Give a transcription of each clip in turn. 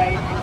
white and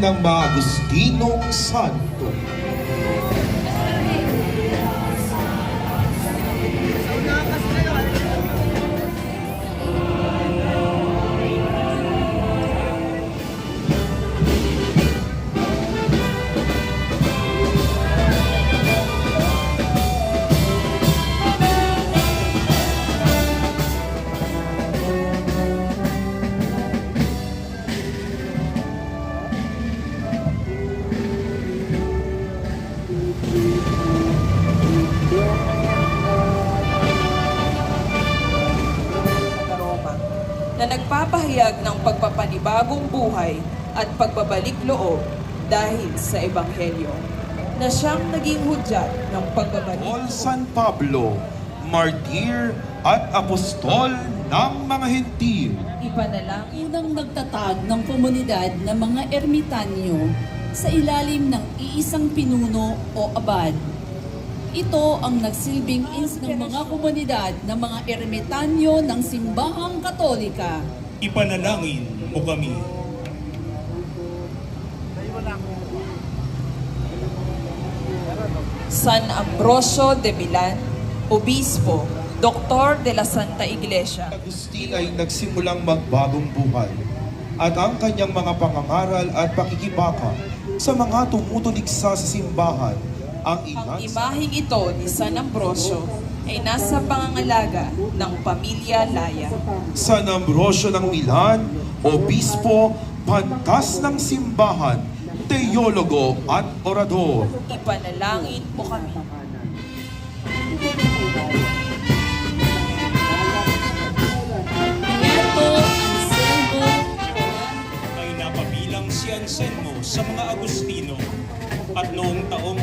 ng mga Agustinong Santo. Pagpapanibagong buhay at pagbabalik loob dahil sa Ebanghelyo na siyang naging hudyat ng pagbabalik All San Pablo, martir at apostol ng mga hentil. Ipanalangin Unang nagtatag ng komunidad ng mga ermitanyo sa ilalim ng iisang pinuno o abad. Ito ang nagsilbing ins ng mga komunidad ng mga ermitanyo ng simbahang katolika. Ipanalangin mo kami. San Ambrosio de Milan, Obispo, Doktor de la Santa Iglesia, Agustin ay nagsimulang magbagong buhay at ang kanyang mga pangangaral at pakikibaka sa mga tumutuligsa sa simbahan ang, imaheng ito ni San Ambrosio ay nasa pangangalaga ng pamilya Laya. San Ambrosio ng Milan, obispo, pantas ng simbahan, teologo at orador. Ipanalangin mo kami. May napabilang si Anselmo sa mga Agustino at noong taong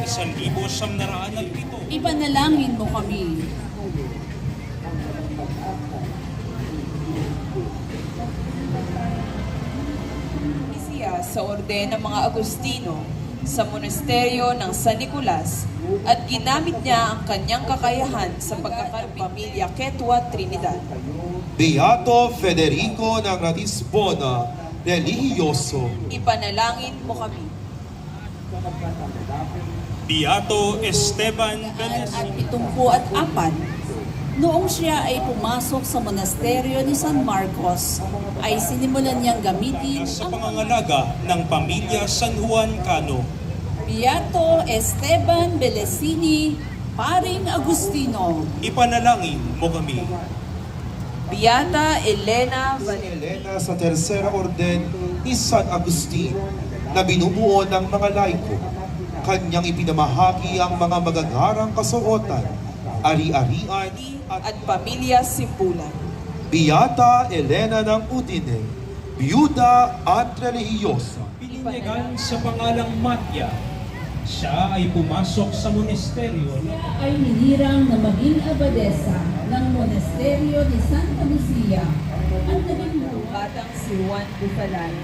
pito. Ipanalangin mo kami. siya sa orden ng mga Agustino sa monasteryo ng San Nicolas at ginamit niya ang kanyang kakayahan sa pagkakaroon ng pamilya Quechua Trinidad. Beato Federico ng Ratisbona, relihiyoso. Ipanalangin mo kami. Beato Esteban pitumpu at apat. Noong siya ay pumasok sa monasteryo ni San Marcos, ay sinimulan niyang gamitin sa ang pangangalaga ng pamilya San Juan Cano. Beato Esteban Belesini, Paring Agustino, Ipanalangin mo kami. Beata Elena. Elena sa Tercera Orden ni San Agustin na binubuo ng mga laiko. Kanyang ipinamahagi ang mga magagarang kasuotan, ari-arian at at pamilya Simpulan. Beata Elena ng Udine, biyuda at relihiyosa. Pininyagan sa pangalang Matya. Siya ay pumasok sa monasteryo ay hinirang na maging abadesa ng monasteryo ni Santa Lucia at naging Batang si Juan Bufalan.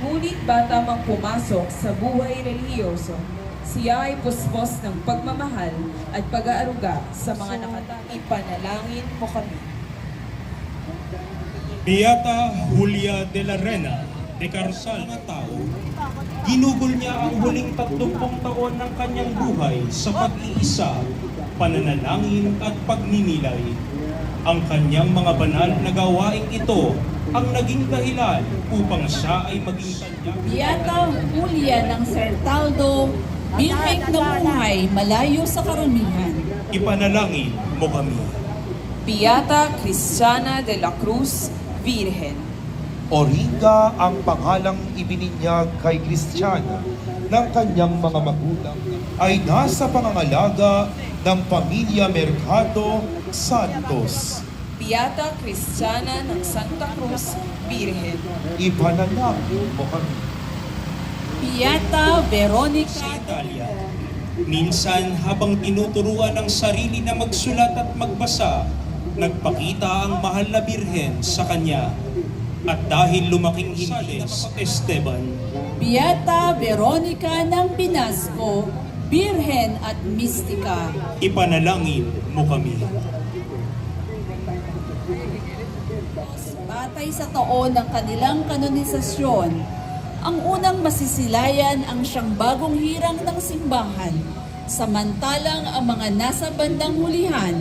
Ngunit bata mang pumasok sa buhay relihiyoso, siya ay puspos ng pagmamahal at pag-aaruga sa mga nakatang. Ipanalangin mo kami. Beata Julia de la Rena de Carsal na tao, ginugol niya ang huling 30 taon ng kanyang buhay sa pag-iisa, pananalangin at pagninilay. Ang kanyang mga banal na gawaing ito ang naging dahilan upang siya ay maging tanyag. Beata Julia ng Sertaldo, Birheng namuhay malayo sa karamihan. Ipanalangin mo kami. Beata Cristiana de la Cruz, Virgen. Oringa ang pangalang ibininyag kay Kristiyana ng kanyang mga magulang ay nasa pangangalaga ng pamilya Mercado Santos. Beata Cristiana ng Santa Cruz, Virgen. Ipanalangin mo kami. Sa Veronica Italia. Minsan habang tinuturuan ang sarili na magsulat at magbasa, nagpakita ang mahal na birhen sa kanya. At dahil lumaking hindi Esteban, Beata Veronica ng Pinasco, Birhen at Mistika. ipanalangin mo kami. Batay sa taon ng kanilang kanonisasyon, ang unang masisilayan ang siyang bagong hirang ng simbahan, samantalang ang mga nasa bandang hulihan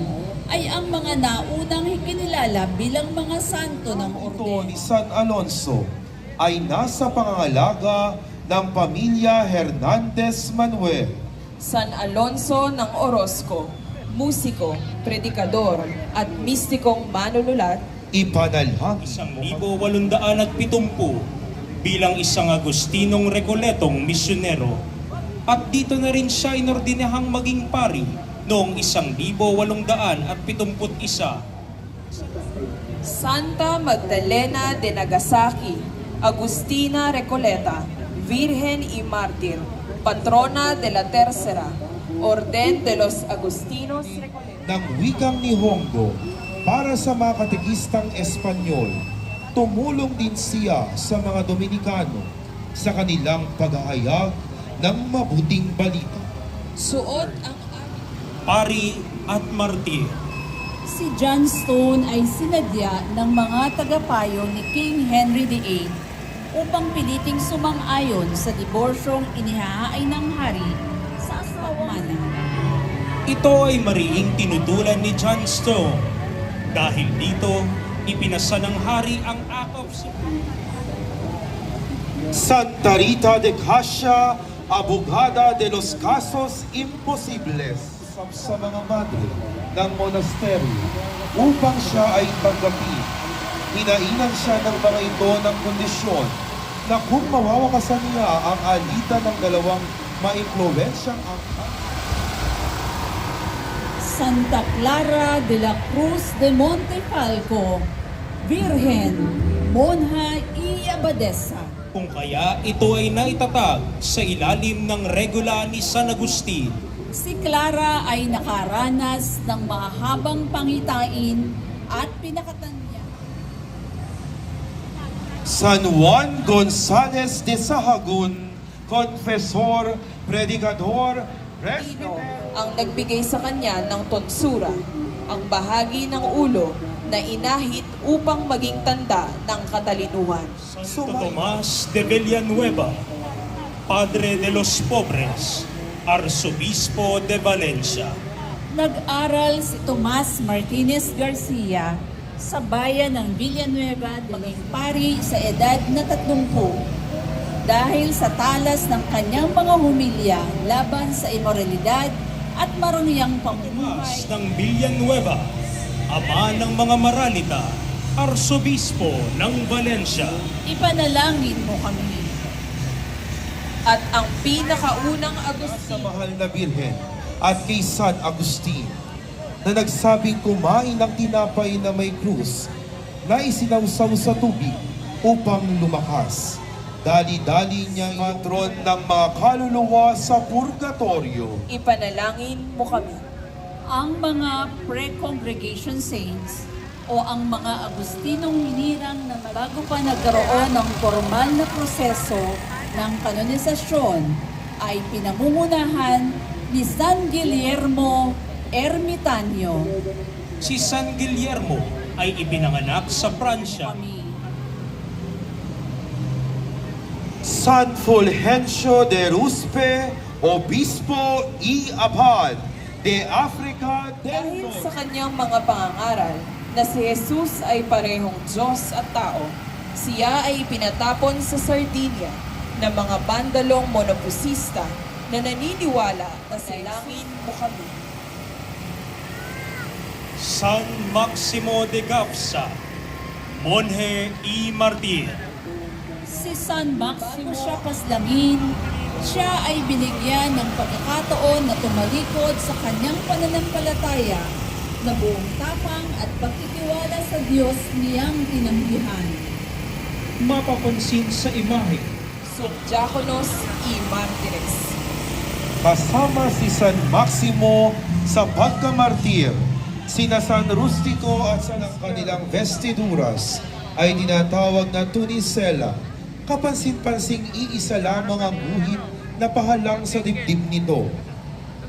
ay ang mga naunang kinilala bilang mga santo ng ordeno. Ito ni San Alonso ay nasa pangangalaga ng pamilya Hernandez Manuel. San Alonso ng Orozco, musiko, predikador at mistikong manunulat, ipanalhangin. 1,870 bilang isang Agustinong Recoletong misyonero. At dito na rin siya inordinahang maging pari noong isang libo walungdaan at pitumput isa Santa Magdalena de Nagasaki, Agustina Recoleta, Virgen y Mártir, patrona de la Tercera, Orden de los Agustinos Recoleta. ng wikang ni Hongo para sa mga katekistang Espanyol. Tumulong din siya sa mga Dominikano sa kanilang paghahayag ng mabuting balita. Suot ang pari at martir. Si John Stone ay sinadya ng mga tagapayo ni King Henry VIII upang piliting sumang-ayon sa diborsyong inihahain ng hari sa asawang Ito ay mariing tinutulan ni John Stone. Dahil dito, ipinasa ng hari ang Act of Santa Rita de Cascia, abogada de los casos imposibles sa mga madre ng monasteryo upang siya ay tanggapin. Hinainan siya ng mga ito ng kondisyon na kung mawawakasan niya ang alitan ng dalawang maimpluwensyang angkan, Santa Clara de la Cruz de Montefalco, Virgen, Monja y Abadesa. Kung kaya ito ay naitatag sa ilalim ng regula ni San Agustin Si Clara ay nakaranas ng mahabang pangitain at pinakatan niya. San Juan Gonzales de Sahagun, Confesor, Predicador, Pino Presbyter, ang nagbigay sa kanya ng tonsura, ang bahagi ng ulo na inahit upang maging tanda ng katalinuhan. Santo Tomas de Villanueva, Padre de los Pobres, Arsobispo de Valencia. Nag-aral si Tomas Martinez Garcia sa bayan ng Villanueva maging pari sa edad na 30 dahil sa talas ng kanyang mga humilya laban sa imoralidad at maruniyang pamumuhay. ng Villanueva, Ama ng mga Maralita, Arsobispo ng Valencia. Ipanalangin mo kami. At ang pinakaunang sa Agustino mahal na Birhen at kay San Agustin na nagsabing kumain ng tinapay na may krus na isinawsaw sa tubig upang lumakas. Dali-dali niya patron ng mga kaluluwa sa purgatorio. ipanalangin mo kami. Ang mga pre-congregation saints o ang mga Agustinong hinirang na bago pa nagkaroon ng formal na proseso ng kanonisasyon ay pinangungunahan ni San Guillermo Ermitanio. Si San Guillermo ay ibinanganak sa Pransya. Kami. San Fulgencio de Ruspe, Obispo y Abad de Africa del Dahil sa kanyang mga pangangaral na si Jesus ay parehong Diyos at tao, siya ay pinatapon sa Sardinia ng mga bandalong monopusista na naniniwala na silangin mo kami. San Maximo de Gapsa, Monje y Martir. Si San Maximo siya paslangin, siya ay binigyan ng pagkakataon na tumalikod sa kanyang pananampalataya na buong tapang at pagtitiwala sa Diyos niyang tinanggihan. Mapapansin sa imahe Subdiakonos y Martires. Kasama si San Maximo sa pagkamartir, sina San Rustico at sa ng kanilang vestiduras ay tinatawag na tunisela. Kapansin-pansing iisa lamang ang guhit na pahalang sa dibdib nito.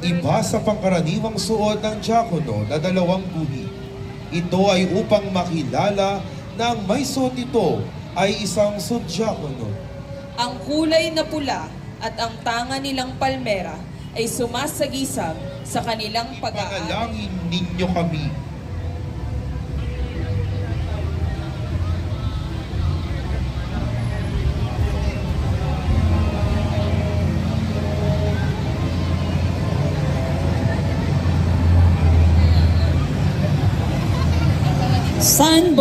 Iba sa pangkaraniwang suot ng diakono na dalawang guhit. Ito ay upang makilala na ang may suot nito ay isang subdiakono. Ang kulay na pula at ang tanga nilang palmera ay sumasagisag sa kanilang pag-aaral. Panalangin ninyo kami.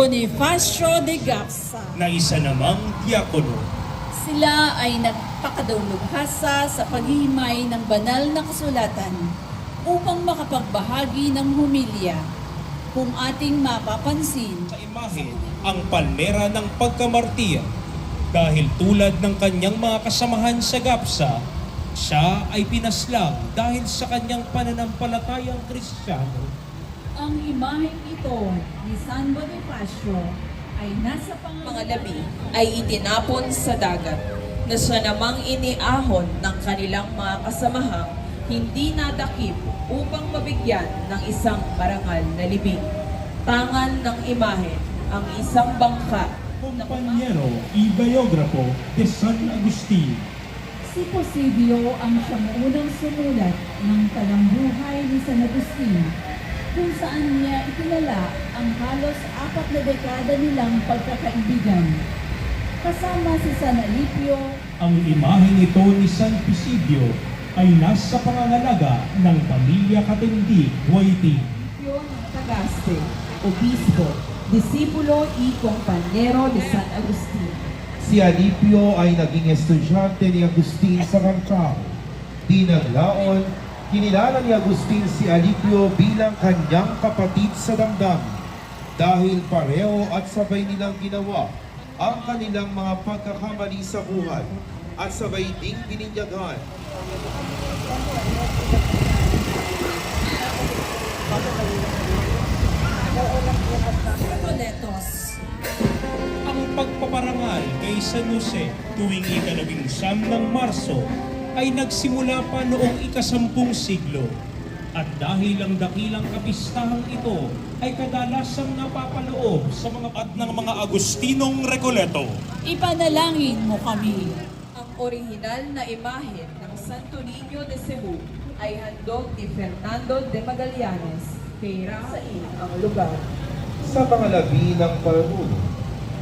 Bonifacio de Gapsa. na isa namang diakono. Sila ay nagpakadulubhasa sa paghihimay ng banal na kasulatan upang makapagbahagi ng humilya. Kung ating mapapansin, Sa imahe, ang palmera ng pagkamartir. Dahil tulad ng kanyang mga kasamahan sa Gapsa, siya ay pinaslang dahil sa kanyang pananampalatayang kristyano. ang imaheng ito ni San Bonifacio ay nasa mga labi ay itinapon sa dagat na siya namang iniahon ng kanilang mga kasamahang hindi nadakip upang mabigyan ng isang marangal na libing. Tangan ng imahe ang isang bangka na Kompanyero y biografo de San Agustin. Si Posibio ang siyang unang sumulat ng talambuhay ni San Agustin kung saan niya itinala ang halos apat na dekada nilang pagkakaibigan. Kasama si San Alipio, Ang imaheng ito ni San Pisidio ay nasa pangangalaga ng pamilya Katindig, Huayting. Alipio Tagaste, Obispo, Disipulo y Compañero de San Agustin. Si Alipio ay naging estudyante ni Agustin sa Kangkang. Di naglaon, kinilala ni Agustin si Alipio bilang kanyang kapatid sa damdamin dahil pareho at sabay nilang ginawa ang kanilang mga pagkakamali sa buhay at sabay ding bininyagan Coletos. Ang pagpaparangal kay San Jose tuwing ikalabing siyam ng Marso ay nagsimula pa noong ikasampung siglo. At dahil ang dakilang kapistahang ito ay kadalasang napapaloob sa mga at ng mga Agustinong Recoleto. Ipanalangin mo kami. Ang orihinal na imahe ng Santo Niño de Cebu ay handog ni Fernando de Magallanes kay Rasain ang lugar. Sa mga labi ng Parun,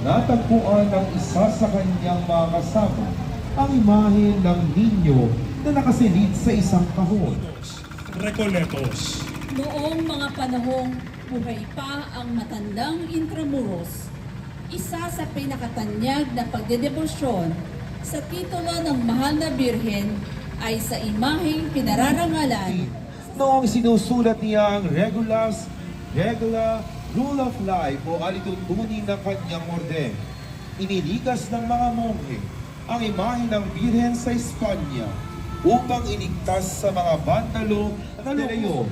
natagpuan ng isa sa kanyang mga kasama ang imahe ng ninyo na nakasilid sa isang kahon. Recoletos. Noong mga panahong buhay pa ang matandang Intramuros, isa sa pinakatanyag na pagdedebosyon sa titulo ng mahal na birhen ay sa imaheng pinararangalan Noong sinusulat niya ang Regulas, Regula, Rule of Life o alituntunin ng kanyang orden, iniligas ng mga monghe ang imahe ng Birhen sa Espanya upang iligtas sa mga bandalo na Leo.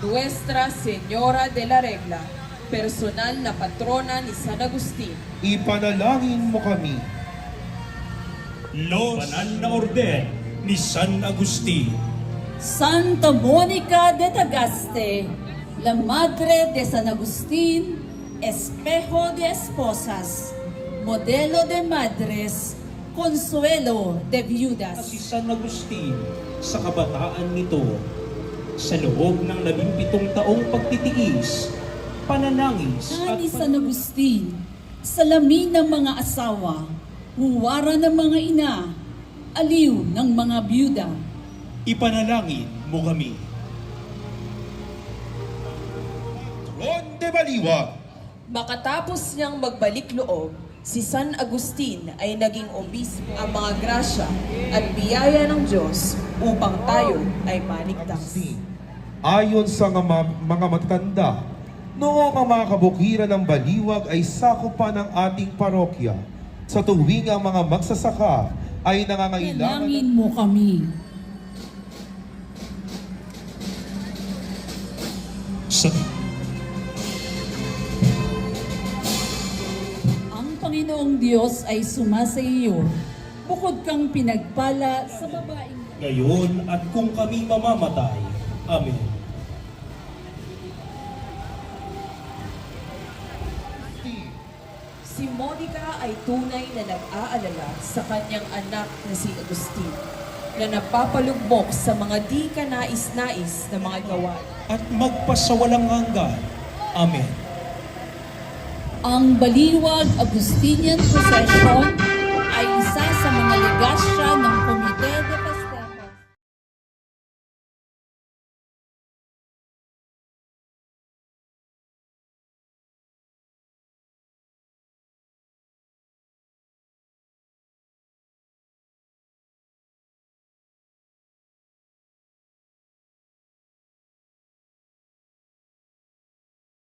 Nuestra Señora de la Regla, personal na patrona ni San Agustin. Ipanalangin mo kami Los Banal na Orden ni San Agustin. Santa Monica de Tagaste, la Madre de San Agustín, Espejo de Esposas, Modelo de Madres, Consuelo de Viudas. si San Agustin sa kabataan nito sa loob ng labimpitong taong pagtitiis, pananangis at Ni San Agustin, salamin ng mga asawa, huwara ng mga ina, aliw ng mga byuda. ipanalangin mo kami. Ron de Baliwag. Makatapos niyang magbalik loob, si San Agustin ay naging obispo ang mga grasya at biyaya ng Diyos upang tayo ay maligtas. Ayon sa mga, mga matatanda, noong ang mga kabukiran ng baliwag ay sakupan ng ating parokya. Sa tuwing ang mga magsasaka ay nangangailangan Panalangin mo kami. Sa Panginoong Diyos ay sumasa iyo. Bukod kang pinagpala sa babaeng ngayon at kung kami mamamatay. Amen. Si Monica ay tunay na nag-aalala sa kanyang anak na si Agustin na napapalugmok sa mga di ka nais-nais na mga gawain. At magpasawalang hanggan. Amen. Ang Baliwag Agustinian Procession ay isa sa mga legasya